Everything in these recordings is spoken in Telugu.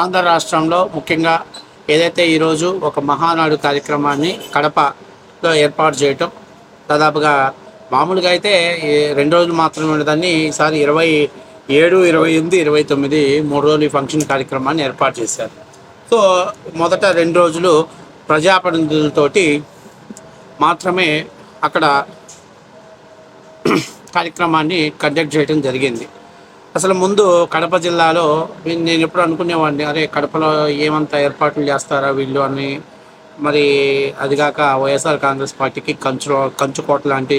ఆంధ్ర రాష్ట్రంలో ముఖ్యంగా ఏదైతే ఈరోజు ఒక మహానాడు కార్యక్రమాన్ని కడపలో ఏర్పాటు చేయటం దాదాపుగా మామూలుగా అయితే రెండు రోజులు మాత్రమే ఉండదని ఈసారి ఇరవై ఏడు ఇరవై ఎనిమిది ఇరవై తొమ్మిది మూడు రోజులు ఈ ఫంక్షన్ కార్యక్రమాన్ని ఏర్పాటు చేశారు. సో మొదట రెండు రోజులు ప్రజాప్రతినిధులతోటి మాత్రమే అక్కడ కార్యక్రమాన్ని కండక్ట్ చేయడం జరిగింది. అసలు ముందు కడప జిల్లాలో నేను ఎప్పుడు అనుకునేవాడిని అరే కడపలో ఏమంత ఏర్పాట్లు చేస్తారా వీళ్ళు అని. మరి అదిగాక వైఎస్ఆర్ కాంగ్రెస్ పార్టీకి కంచు కంచుకోట లాంటి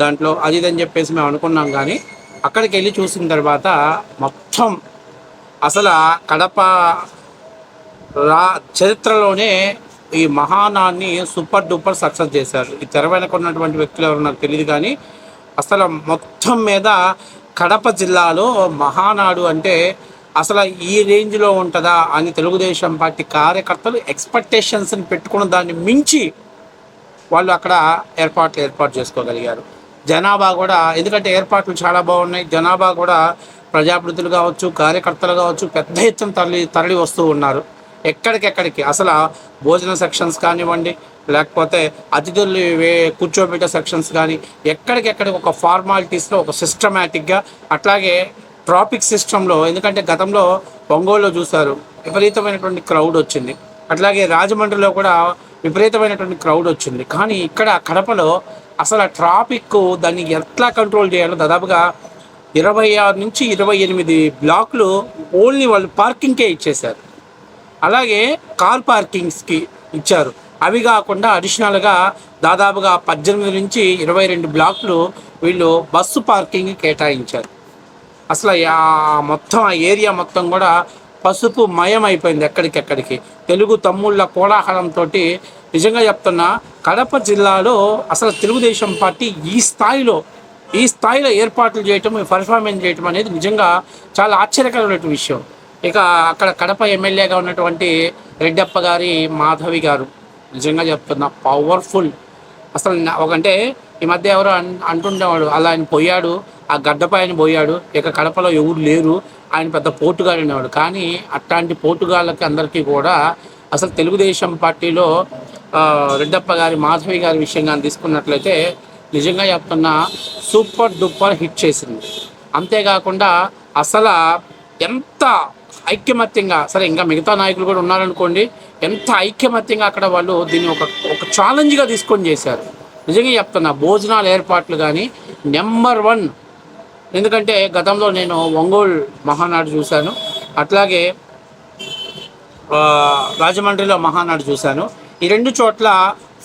దాంట్లో అది ఇది అని చెప్పేసి మేము అనుకున్నాం కానీ అక్కడికి వెళ్ళి చూసిన తర్వాత మొత్తం అసలు కడప రా చరిత్రలోనే ఈ మహానాన్ని సూపర్ డూపర్ సక్సెస్ చేశారు. ఈ తెర వెనక ఉన్నటువంటి వ్యక్తులు ఎవరు నాకు తెలియదు కానీ అసలు మొత్తం మీద కడప జిల్లాలో మహానాడు అంటే అసలు ఈ రేంజ్లో ఉంటుందా అని తెలుగుదేశం పార్టీ కార్యకర్తలు ఎక్స్పెక్టేషన్స్ని పెట్టుకున్న దాన్ని మించి వాళ్ళు అక్కడ ఏర్పాట్లు ఏర్పాటు చేసుకోగలిగారు. జనాభా కూడా ఎందుకంటే ఏర్పాట్లు చాలా బాగున్నాయి. జనాభా కూడా ప్రజాప్రతినిధులు కావచ్చు కార్యకర్తలు కావచ్చు పెద్ద ఎత్తున తరలి తరలి వస్తూ ఉన్నారు. ఎక్కడికెక్కడికి? అసలు భోజన సెక్షన్స్ కానివ్వండి లేకపోతే అతిథులు వే కూర్చోబెట్టే సెక్షన్స్ కానీ ఎక్కడికెక్కడికి ఒక ఫార్మాలిటీస్లో ఒక సిస్టమేటిక్గా అట్లాగే ట్రాఫిక్ సిస్టంలో ఎందుకంటే గతంలో ఒంగోలులో చూశారు విపరీతమైనటువంటి క్రౌడ్ వచ్చింది. అట్లాగే రాజమండ్రిలో కూడా విపరీతమైనటువంటి క్రౌడ్ వచ్చింది. కానీ ఇక్కడ కడపలో అసలు ఆ ట్రాఫిక్ దాన్ని ఎట్లా కంట్రోల్ చేయాలో దాదాపుగా ఇరవై ఆరు నుంచి ఇరవై ఎనిమిది బ్లాక్లు ఓన్లీ వాళ్ళు పార్కింగ్కే ఇచ్చేశారు. అలాగే కార్ పార్కింగ్స్కి ఇచ్చారు. అవి కాకుండా అడిషనల్గా దాదాపుగా పద్దెనిమిది నుంచి ఇరవై రెండు బ్లాక్లు వీళ్ళు బస్సు పార్కింగ్ కేటాయించారు. అసలు ఆ మొత్తం ఆ ఏరియా మొత్తం కూడా పసుపు మయం అయిపోయింది ఎక్కడికెక్కడికి. తెలుగు తమ్ముళ్ళ కోలాహలంతో నిజంగా చెప్తున్నా కడప జిల్లాలో అసలు తెలుగుదేశం పార్టీ ఈ స్థాయిలో ఈ స్థాయిలో ఏర్పాట్లు చేయటం పర్ఫార్మెన్స్ చేయటం అనేది నిజంగా చాలా ఆశ్చర్యకరమైన విషయం. ఇక అక్కడ కడప ఎమ్మెల్యేగా ఉన్నటువంటి రెడ్డప్ప గారి మాధవి గారు నిజంగా చెప్తున్నా పవర్ఫుల్ అసలు ఒకంటే ఈ మధ్య ఎవరో అన్ అంటుండేవాడు అలా ఆయన పోయాడు ఆ గడ్డపై ఆయన పోయాడు ఇక కడపలో ఎవరు లేరు ఆయన పెద్ద పోటుగాడు అనేవాడు. కానీ అట్లాంటి పోటుగాళ్ళకి అందరికీ కూడా అసలు తెలుగుదేశం పార్టీలో రెడ్డప్ప గారి మాధవి గారి విషయం తీసుకున్నట్లయితే నిజంగా చెప్తున్నా సూపర్ డూపర్ హిట్ చేసింది. అంతేకాకుండా అసలు ఎంత ఐక్యమత్యంగా సరే ఇంకా మిగతా నాయకులు కూడా ఉన్నారనుకోండి ఎంత ఐక్యమత్యంగా అక్కడ వాళ్ళు దీన్ని ఒక ఒక ఛాలెంజ్గా తీసుకొని చేశారు. నిజంగా చెప్తున్నా భోజనాల ఏర్పాట్లు కానీ నెంబర్ వన్. ఎందుకంటే గతంలో నేను ఒంగోలు మహానాడు చూశాను. అట్లాగే రాజమండ్రిలో మహానాడు చూశాను. ఈ రెండు చోట్ల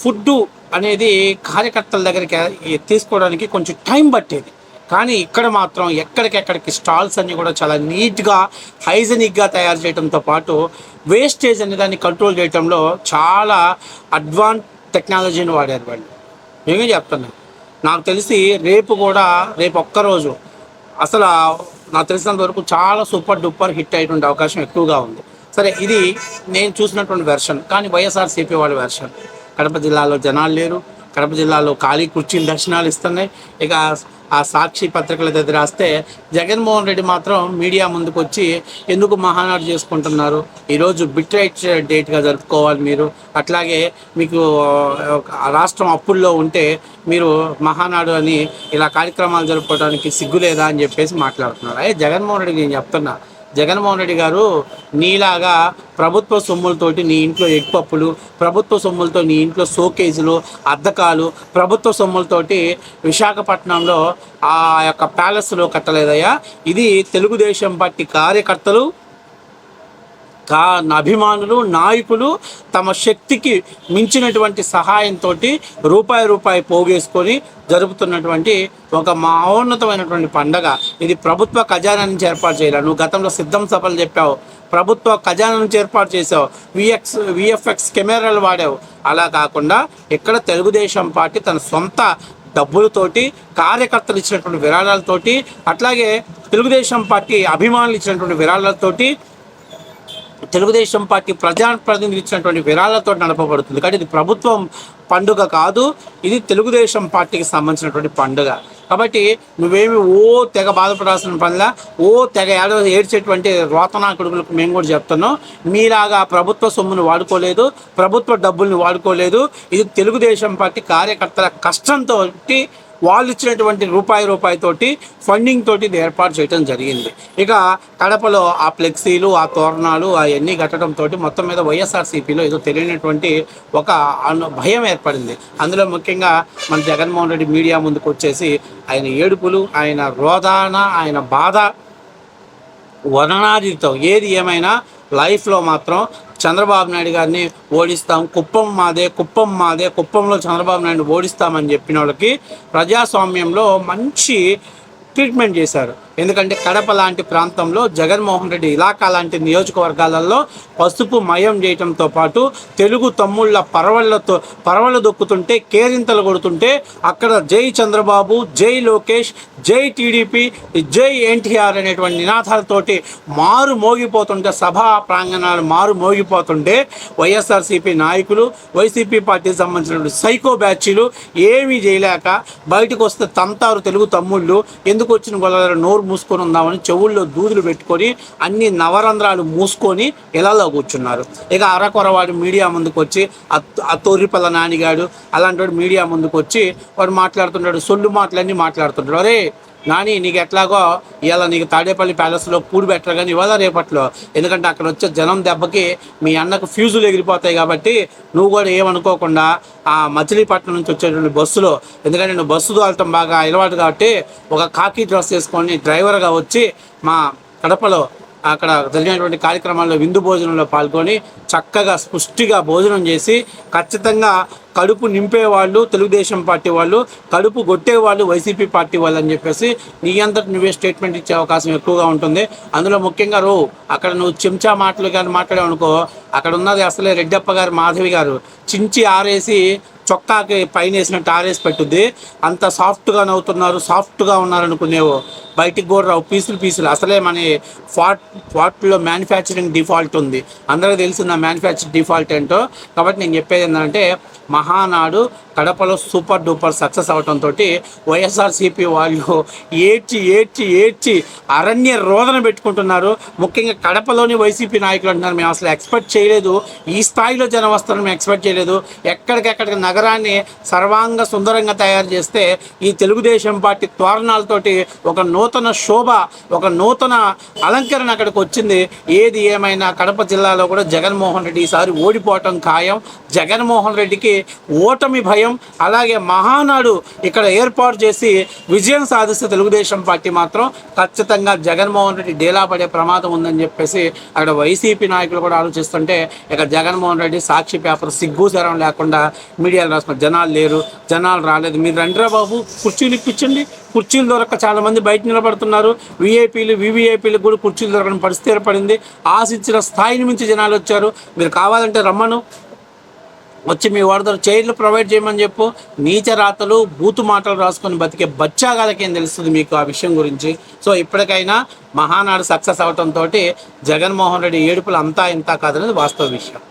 ఫుడ్ అనేది కార్యకర్తల దగ్గరికి తీసుకోవడానికి కొంచెం టైం పట్టేది. కానీ ఇక్కడ మాత్రం ఎక్కడికెక్కడికి స్టాల్స్ అన్నీ కూడా చాలా నీట్గా హైజెనిక్గా తయారు చేయడంతో పాటు వేస్టేజ్ అనే దాన్ని కంట్రోల్ చేయడంలో చాలా అడ్వాన్స్ టెక్నాలజీని వాడారు వాళ్ళు. మేమే చెప్తున్నా. నాకు తెలిసి రేపు కూడా రేపు ఒక్కరోజు అసలు నాకు తెలిసినంత వరకు చాలా సూపర్ డూపర్ హిట్ అయ్యేటువంటి అవకాశం ఎక్కువగా ఉంది. సరే ఇది నేను చూసినటువంటి వెర్షన్ కానీ వైఎస్ఆర్సీపీ వాళ్ళ వెర్షన్ కడప జిల్లాలో జనాలు లేరు. కడప జిల్లాలో ఖాళీ కుర్చీలు దర్శనాలు ఇస్తున్నాయి. ఇక ఆ సాక్షి పత్రికల దగ్గర రాస్తే జగన్మోహన్ రెడ్డి మాత్రం మీడియా ముందుకు వచ్చి ఎందుకు మహానాడు చేసుకుంటున్నారు? ఈరోజు బిట్ రైట్ డేట్గా జరుపుకోవాలి మీరు. అట్లాగే మీకు రాష్ట్రం అప్పుల్లో ఉంటే మీరు మహానాడు అని ఇలా కార్యక్రమాలు జరుపుకోవడానికి సిగ్గు లేదా అని చెప్పేసి మాట్లాడుతున్నారు. అయ్యే జగన్మోహన్ రెడ్డి నేను చెప్తున్నా. జగన్మోహన్ రెడ్డి గారు నీలాగా ప్రభుత్వ సొమ్ములతోటి నీ ఇంట్లో ఎగ్ పప్పులు ప్రభుత్వ సొమ్ములతో నీ ఇంట్లో షోకేజులు అద్దకాలు ప్రభుత్వ సొమ్ములతోటి విశాఖపట్నంలో ఆ యొక్క ప్యాలెస్లో కట్టలేదయ్యా. ఇది తెలుగుదేశం పార్టీ కార్యకర్తలు కా అభిమానులు నాయకులు తమ శక్తికి మించినటువంటి సహాయంతో రూపాయి రూపాయి పోగేసుకొని జరుపుతున్నటువంటి ఒక మహోన్నతమైనటువంటి పండగ. ఇది ప్రభుత్వ ఖజానా నుంచి ఏర్పాటు చేయాలి. నువ్వు గతంలో సిద్ధం సభలు చెప్పావు. ప్రభుత్వ ఖజానా నుంచి ఏర్పాటు చేసావు. విఎక్స్ విఎఫ్ఎక్స్ కెమెరాలు వాడావు. అలా కాకుండా ఇక్కడ తెలుగుదేశం పార్టీ తన సొంత డబ్బులతోటి కార్యకర్తలు ఇచ్చినటువంటి విరాళాలతోటి అట్లాగే తెలుగుదేశం పార్టీ అభిమానులు ఇచ్చినటువంటి విరాళాలతోటి తెలుగుదేశం పార్టీ ప్రజాప్రతినిధులు ఇచ్చినటువంటి విరాళాలతో నడపబడుతుంది. కానీ ఇది ప్రభుత్వం పండుగ కాదు ఇది తెలుగుదేశం పార్టీకి సంబంధించినటువంటి పండుగ. కాబట్టి నువ్వేమి ఓ తెగ బాధపడాల్సిన పనిలా ఓ తెగ ఏడవ ఏడ్చేటువంటి రోతనా కొడుకులకు మేము కూడా చెప్తున్నాం. మీలాగా ప్రభుత్వ సొమ్మును వాడుకోలేదు ప్రభుత్వ డబ్బుల్ని వాడుకోలేదు. ఇది తెలుగుదేశం పార్టీ కార్యకర్తల కష్టంతో వాళ్ళు ఇచ్చినటువంటి రూపాయి రూపాయి తోటి ఫండింగ్ తోటి ఇది ఏర్పాటు చేయడం జరిగింది. ఇక కడపలో ఆ ఫ్లెక్సీలు ఆ తోరణాలు అవన్నీ కట్టడంతో మొత్తం మీద వైఎస్ఆర్సీపీలో ఏదో తెలియనటువంటి ఒక భయం ఏర్పడింది. అందులో ముఖ్యంగా మన జగన్మోహన్ రెడ్డి మీడియా ముందుకు వచ్చేసి ఆయన ఏడుపులు ఆయన రోదాన ఆయన బాధ వర్ణనాదితో ఏది ఏమైనా లైఫ్లో మాత్రం చంద్రబాబు నాయుడు గారిని ఓడిస్తాం కుప్పం మాదే కుప్పం మాదే కుప్పంలో చంద్రబాబు నాయుడు ఓడిస్తామని చెప్పిన వాళ్ళకి ప్రజాస్వామ్యంలో మంచి ట్రీట్మెంట్ చేశారు. ఎందుకంటే కడప లాంటి ప్రాంతంలో జగన్మోహన్ రెడ్డి ఇలాకా లాంటి నియోజకవర్గాలలో పసుపు మయం చేయటంతో పాటు తెలుగు తమ్ముళ్ళ పరవళ్ళతో పరవళ్ళు దొక్కుతుంటే కేరింతలు కొడుతుంటే అక్కడ జై చంద్రబాబు జై లోకేష్ జై టీడీపీ జై ఎన్టీఆర్ అనేటువంటి నినాదాలతోటి మారు మోగిపోతుంటే సభా ప్రాంగణాలు మారు మోగిపోతుంటే వైఎస్ఆర్సీపీ నాయకులు వైసీపీ పార్టీకి సంబంధించినటువంటి సైకో బ్యాచ్లు ఏమీ చేయలేక బయటకు వస్తే తంతారు తెలుగు తమ్ముళ్ళు. ఎందుకు వచ్చిన గొడవ నోరు మూసుకొని ఉందామని చెవుల్లో దూదులు పెట్టుకొని అన్ని నవరంధ్రాలు మూసుకొని ఇలాలో కూర్చున్నారు. ఇక అరకొరవాడు మీడియా ముందుకు వచ్చి అత్- అత్తోరిపల్ల నానిగాడు అలాంటి వాడు మీడియా ముందుకు వచ్చి వాడు మాట్లాడుతున్నాడు సొల్లు మాటలన్నీ మాట్లాడుతుంటాడు. అరే నాని నీకు ఎట్లాగో ఇవాళ నీకు తాడేపల్లి ప్యాలెస్లో పూడి పెట్టరు కానీ ఇవాళ రేపట్లో. ఎందుకంటే అక్కడ వచ్చే జనం దెబ్బకి మీ అన్నకు ఫ్యూజులు ఎగిరిపోతాయి కాబట్టి నువ్వు కూడా ఏమనుకోకుండా ఆ మచిలీపట్నం నుంచి వచ్చేటువంటి బస్సులో ఎందుకంటే నేను బస్సు తోలటం బాగా అలవాటు కాబట్టి ఒక కాకి డ్రెస్ వేసుకొని డ్రైవర్గా వచ్చి మా కడపలో అక్కడ జరిగినటువంటి కార్యక్రమాల్లో విందు భోజనంలో పాల్గొని చక్కగా స్పుష్టిగా భోజనం చేసి ఖచ్చితంగా కడుపు నింపేవాళ్ళు తెలుగుదేశం పార్టీ వాళ్ళు కడుపు కొట్టేవాళ్ళు వైసీపీ పార్టీ వాళ్ళు అని చెప్పేసి నీ అంతటి నువ్వే స్టేట్మెంట్ ఇచ్చే అవకాశం ఎక్కువగా ఉంటుంది. అందులో ముఖ్యంగా రో అక్కడ నువ్వు చెంచా మాటలు కానీ మాట్లాడావు అనుకో అక్కడ ఉన్నది అసలే రెడ్డప్ప గారు మాధవి గారు. చించి ఆరేసి చొక్కాకి పైన వేసినట్టు ఆరేసి పెట్టుద్ది. అంత సాఫ్ట్గా నవ్వుతున్నారు సాఫ్ట్గా ఉన్నారనుకునేవో. బయటికి కూడా రావు పీసులు పీసులు. అసలే మన ఫాట్ ఫాట్లో మ్యానుఫ్యాక్చరింగ్ డిఫాల్ట్ ఉంది. అందరికీ తెలిసిన మ్యానుఫ్యాక్చరింగ్ డిఫాల్ట్ ఏంటో. కాబట్టి నేను చెప్పేది ఏంటంటే మహానాడు కడపలో సూపర్ డూపర్ సక్సెస్ అవడంతో వైఎస్ఆర్సీపీ వాళ్ళు ఏడ్చి ఏడ్చి ఏడ్చి అరణ్య రోదన పెట్టుకుంటున్నారు. ముఖ్యంగా కడపలోని వైసీపీ నాయకులు అంటున్నారు మేము అసలు ఎక్స్పెక్ట్ చేయలేదు. ఈ స్థాయిలో జనం వస్తారని మేము ఎక్స్పెక్ట్ చేయలేదు. ఎక్కడికెక్కడికి నగరాన్ని సర్వాంగ సుందరంగా తయారు చేస్తే ఈ తెలుగుదేశం పార్టీ తోరణాలతోటి ఒక నూతన శోభ ఒక నూతన అలంకరణ అక్కడికి వచ్చింది. ఏది ఏమైనా కడప జిల్లాలో కూడా జగన్మోహన్ రెడ్డి ఈసారి ఓడిపోవటం ఖాయం. జగన్మోహన్ రెడ్డికి ఓటమి భయం అలాగే మహానాడు ఇక్కడ ఏర్పాటు చేసి విజయం సాధిస్తే తెలుగుదేశం పార్టీ మాత్రం ఖచ్చితంగా జగన్మోహన్ రెడ్డి డేలా పడే ప్రమాదం ఉందని చెప్పేసి అక్కడ వైసీపీ నాయకులు కూడా ఆలోచిస్తుంటే ఇక జగన్మోహన్ రెడ్డి సాక్షి పేపర్ సిగ్గు శరం లేకుండా మీడియాలో రాసిన జనాలు లేరు జనాలు రాలేదు. మీరు రండిరా బాబు కుర్చీలు ఇప్పించండి. కుర్చీలు దొరక చాలా మంది బయట నిలబడుతున్నారు. విఐపీలు వివిఐపీలు కూడా కుర్చీలు దొరకని పరిస్థితి ఏర్పడింది. ఆశించిన స్థాయిని మించి జనాలు వచ్చారు. మీరు కావాలంటే రమ్మను. వచ్చి మీ వాడితో చైర్లు ప్రొవైడ్ చేయమని చెప్పు. నీచ రాతలు బూతు మాటలు రాసుకొని బతికే బచ్చాగాలకేం తెలుస్తుంది మీకు ఆ విషయం గురించి? సో ఇప్పటికైనా మహానాడు సక్సెస్ అవటంతో జగన్మోహన్ రెడ్డి ఏడుపులు అంతా ఇంత కాదనేది వాస్తవ విషయం.